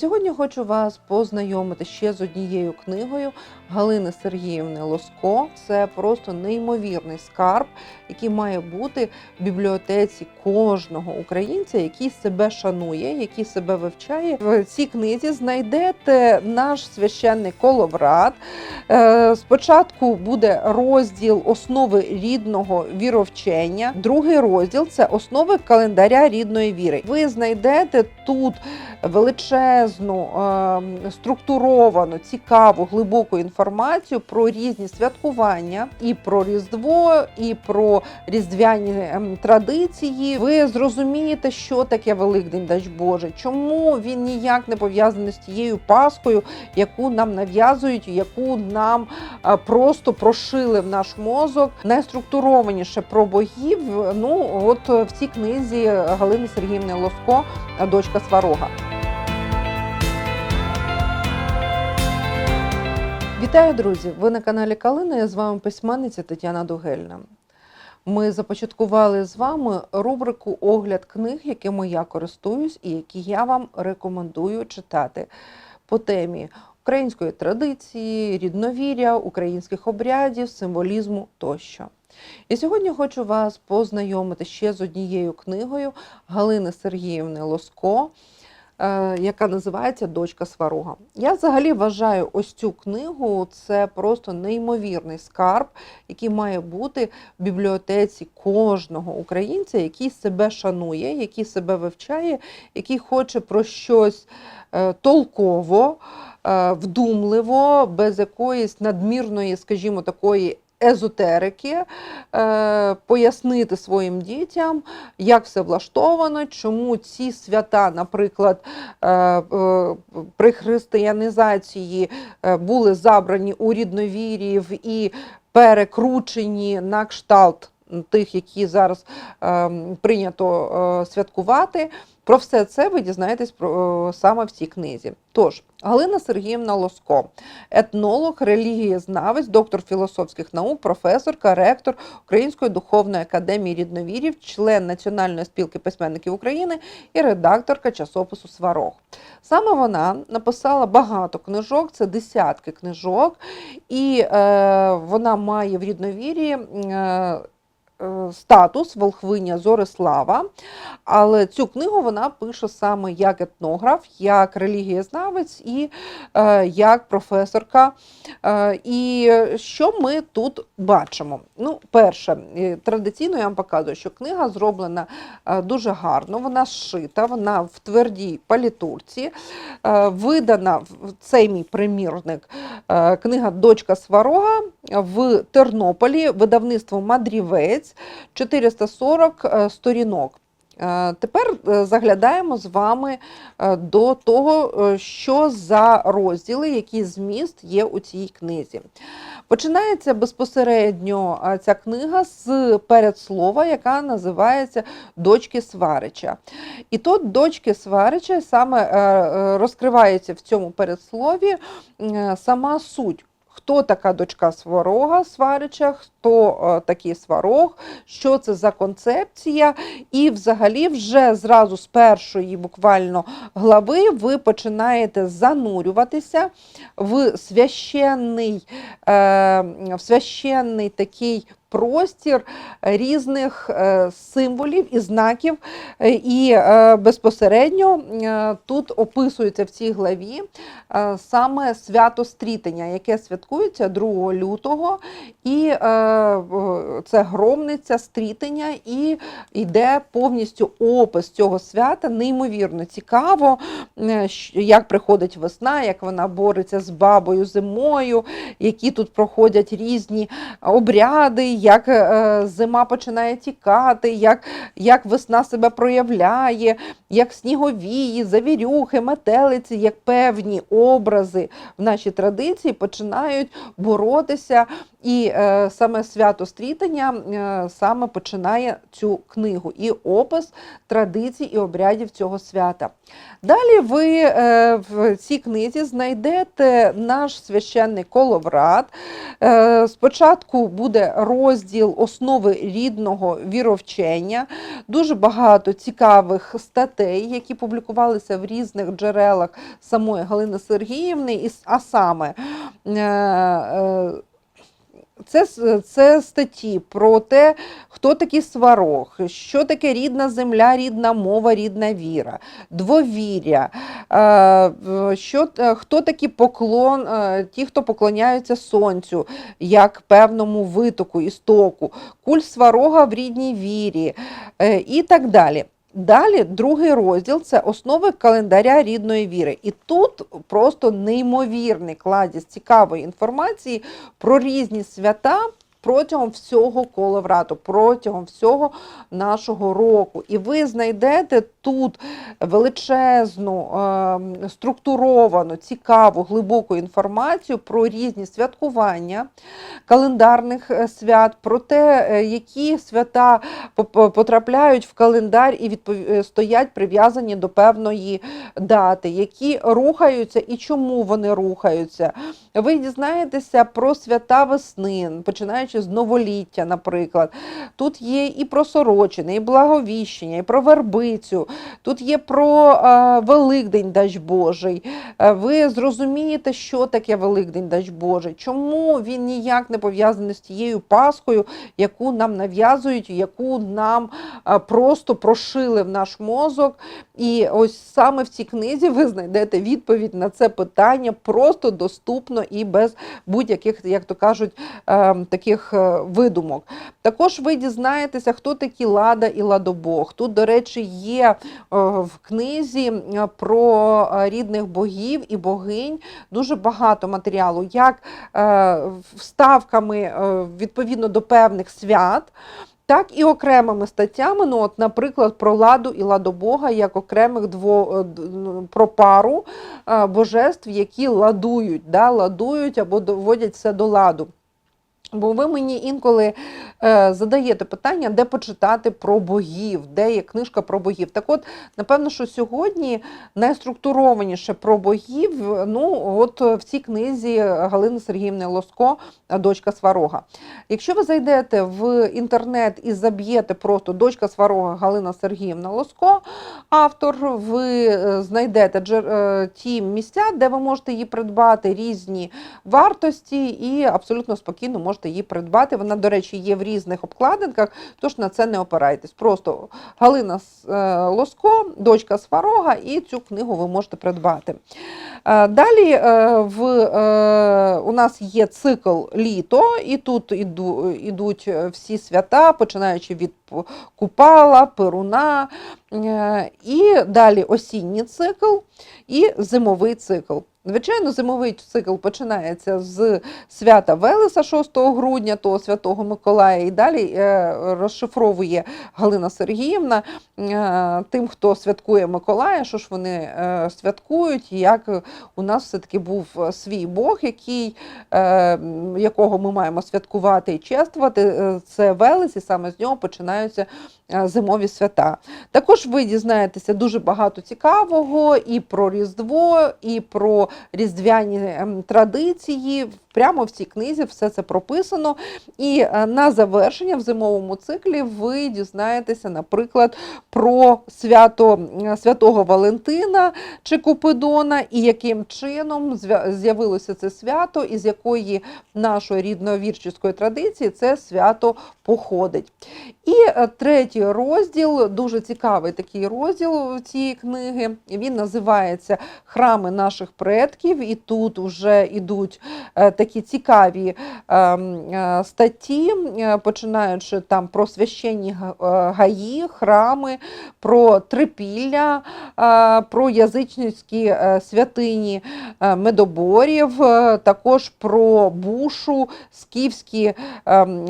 Сьогодні хочу вас познайомити ще з однією книгою Галини Сергіївни Лоско. Це просто неймовірний скарб, який має бути в бібліотеці кожного українця, який себе шанує, який себе вивчає. В цій книзі знайдете наш священний коловрат. Е, Спочатку буде розділ основи рідного віровчення. Другий розділ це основи календаря рідної віри. Ви знайдете тут величезну, е, структуровану, цікаву, глибоку інформацію про різні святкування, і про Різдво, і про різдвяні ем, традиції. Ви зрозумієте, що таке Великдень, дач Боже, чому він ніяк не пов'язаний з тією Паскою, яку нам нав'язують, яку нам е, просто прошили в наш мозок. Найструктурованіше про богів. Ну от в цій книзі Галини Сергіївни Лоско, дочка Сварога. Вітаю, друзі! Ви на каналі Калина. Я з вами письменниця Тетяна Дугельна. Ми започаткували з вами рубрику Огляд книг, якими я користуюсь і які я вам рекомендую читати по темі української традиції, рідновір'я, українських обрядів, символізму тощо. І сьогодні хочу вас познайомити ще з однією книгою Галини Сергіївни Лоско яка називається Дочка Сварога. Я взагалі вважаю ось цю книгу це просто неймовірний скарб, який має бути в бібліотеці кожного українця, який себе шанує, який себе вивчає, який хоче про щось е, толково, е, вдумливо, без якоїсь надмірної, скажімо, такої. Езотерики е, пояснити своїм дітям, як все влаштовано, чому ці свята, наприклад, е, е, при християнізації були забрані у рідновірів і перекручені на кшталт тих, які зараз е, прийнято е, святкувати. Про все це ви дізнаєтесь про, е, саме в цій книзі. Тож, Галина Сергіївна Лоско, етнолог, релігієзнавець, доктор філософських наук, професорка, ректор Української духовної академії рідновірів, член Національної спілки письменників України і редакторка часопису Сварог. Саме вона написала багато книжок, це десятки книжок, і е, вона має в рідновірі. Е, Статус Волхвиня Зорислава, але цю книгу вона пише саме як етнограф, як релігієзнавець і е, як професорка. Е, і що ми тут бачимо? Ну, перше, е, традиційно я вам показую, що книга зроблена е, дуже гарно, вона зшита, вона в твердій палітурці, е, видана цей мій примірник е, книга Дочка Сварога в Тернополі, видавництво Мадрівець, 440 е, сторінок. Е, Тепер е, заглядаємо з вами до того, що за розділи, який зміст є у цій книзі. Починається безпосередньо ця книга з передслова, яка називається Дочки Сварича. І тут дочки Сварича саме розкривається в цьому передслові сама суть. Хто така дочка сварога сварича, хто е, такий сварог, що це за концепція, і взагалі вже зразу з першої буквально глави ви починаєте занурюватися в священний, е, в священний такий простір різних е, символів і знаків, Е, і е, безпосередньо е, тут описується в цій главі е, саме свято стрітення, яке святкується 2 лютого, і е, це громниця стрітення, і йде повністю опис цього свята. Неймовірно цікаво, е, як приходить весна, як вона бореться з бабою зимою, які тут проходять різні обряди, як е, зима починає тікати, як, як весна себе проявляє, як сніговії, завірюхи, метелиці, як певні образи в нашій традиції починають боротися. І е, саме свято стрітання е, саме починає цю книгу і опис традицій і обрядів цього свята. Далі ви е, в цій книзі знайдете наш священний коловрат. Е, спочатку буде розділ розділ основи рідного віровчення. Дуже багато цікавих статей, які публікувалися в різних джерелах самої Галини Сергіївни, а саме. Це, це статті про те, хто такий сварог, що таке рідна земля, рідна мова, рідна віра, двовір'я, е, що, е, хто такі поклон, е, ті, хто поклоняються сонцю, як певному витоку, істоку, культ сварога в рідній вірі і так далі. Далі другий розділ це основи календаря рідної віри. І тут просто неймовірний кладість цікавої інформації про різні свята протягом всього коловрату, протягом всього нашого року. І ви знайдете тут величезну, е, структуровану, цікаву, глибоку інформацію про різні святкування календарних е, свят, про те, е, які свята потрапляють в календар і е, стоять прив'язані до певної дати, які рухаються і чому вони рухаються. Ви дізнаєтеся про свята весни, починаючи з новоліття, наприклад. Тут є і про сорочини, і благовіщення, і про вербицю. Тут є про е, Великдень, дач Божий. Ви зрозумієте, що таке Великдень, дач Божий, чому він ніяк не пов'язаний з тією Паскою, яку нам нав'язують, яку нам просто прошили в наш мозок. І ось саме в цій книзі ви знайдете відповідь на це питання просто доступно і без будь-яких, як то кажуть, е, таких е, видумок. Також ви дізнаєтеся, хто такі Лада і Ладобог. Тут, до речі, є е, в книзі е, про рідних богів і богинь дуже багато матеріалу, як вставками відповідно до певних свят. Так і окремими статтями, ну от, наприклад, про ладу і ладобога, як окремих дво, ну, про пару божеств, які ладують, да, ладують або доводять все до ладу. Бо ви мені інколи задаєте питання, де почитати про богів, де є книжка про богів. Так от, напевно, що сьогодні найструктурованіше про богів, ну, от в цій книзі Галини Сергіївни Лоско Дочка Сварога. Якщо ви зайдете в інтернет і заб'єте просто Дочка Сварога Галина Сергіївна Лоско, автор, ви е, знайдете е, ті місця, де ви можете її придбати різні вартості і абсолютно спокійно можете її придбати. Вона, до речі, є в різних обкладинках, тож на це не опирайтесь. Просто Галина е, Лоско, дочка Сварога, і цю книгу ви можете придбати. Е, Далі е, в, у нас є цикл літо, і тут іду, ідуть всі свята, починаючи від Купала, Перуна, е, і далі осінній цикл і зимовий цикл. Звичайно, зимовий цикл починається з свята Велеса 6 грудня, того Святого Миколая, і далі е, розшифровує Галина Сергіївна е, тим, хто святкує Миколая, що ж вони святкують, як у нас все-таки був свій Бог, який, якого ми маємо святкувати і чествувати. Це Велес, і саме з нього починаються е, зимові свята. Також ви дізнаєтеся дуже багато цікавого і про Різдво, і про різдвяні ем, традиції. Прямо в цій книзі все це прописано. І е, на завершення в зимовому циклі ви дізнаєтеся, наприклад, про свято е, святого Валентина чи Купидона, і яким чином з'явилося це свято, і з якої нашої рідновірчої традиції це свято походить. І е, третій розділ, дуже цікавий такий розділ цієї книги. Він називається Храми наших предків. І тут вже йдуть е, такі цікаві ем, е, статті, е, починаючи там про священні гаї, храми, про трипілля, про язичницькі святині медоборів, також про бушу, скіфські, ем,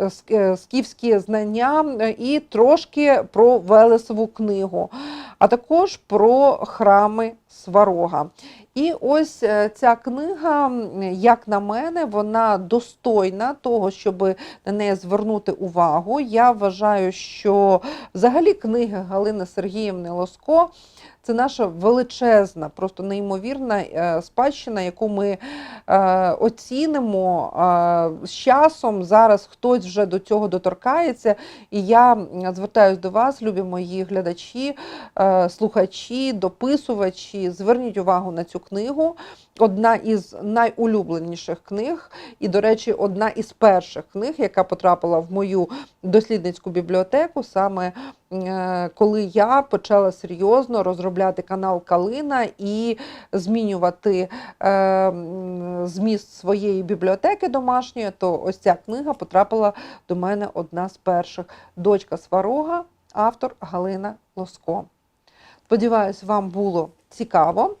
ск- скіфські знання і трошки про Велесову книгу, а також про храми Сварога. І ось е, ця книга, як на мене, вона достойна того, щоб на неї звернути увагу. Я вважаю, що взагалі книги Галини Сергіївни Лоско Це наша величезна, просто неймовірна е, спадщина, яку ми е, оцінимо е, з часом. Зараз хтось вже до цього доторкається. І я звертаюся до вас, любі мої глядачі, слухачі, дописувачі. Зверніть увагу на цю книгу. Одна із найулюбленіших книг, і, до речі, одна із перших книг, яка потрапила в мою дослідницьку бібліотеку, саме е, коли я почала серйозно розробляти канал Калина і змінювати е, зміст своєї бібліотеки домашньої, то ось ця книга потрапила до мене одна з перших. Дочка Сварога, автор Галина Лоско. Сподіваюсь, вам було цікаво.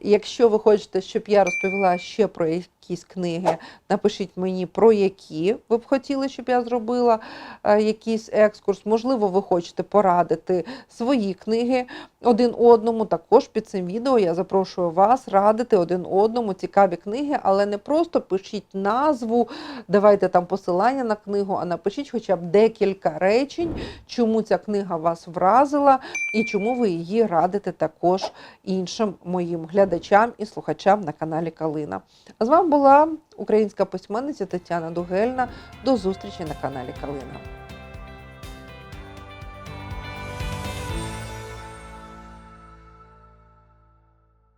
Якщо ви хочете, щоб я розповіла ще про якісь книги, напишіть мені, про які ви б хотіли, щоб я зробила е, якийсь екскурс. Можливо, ви хочете порадити свої книги один одному. Також під цим відео я запрошую вас радити один одному цікаві книги, але не просто пишіть назву, давайте там посилання на книгу, а напишіть хоча б декілька речень, чому ця книга вас вразила і чому ви її радите також іншим моїм глядачам і слухачам на каналі Калина. А з вами була українська письменниця Тетяна Дугельна. До зустрічі на каналі Калина.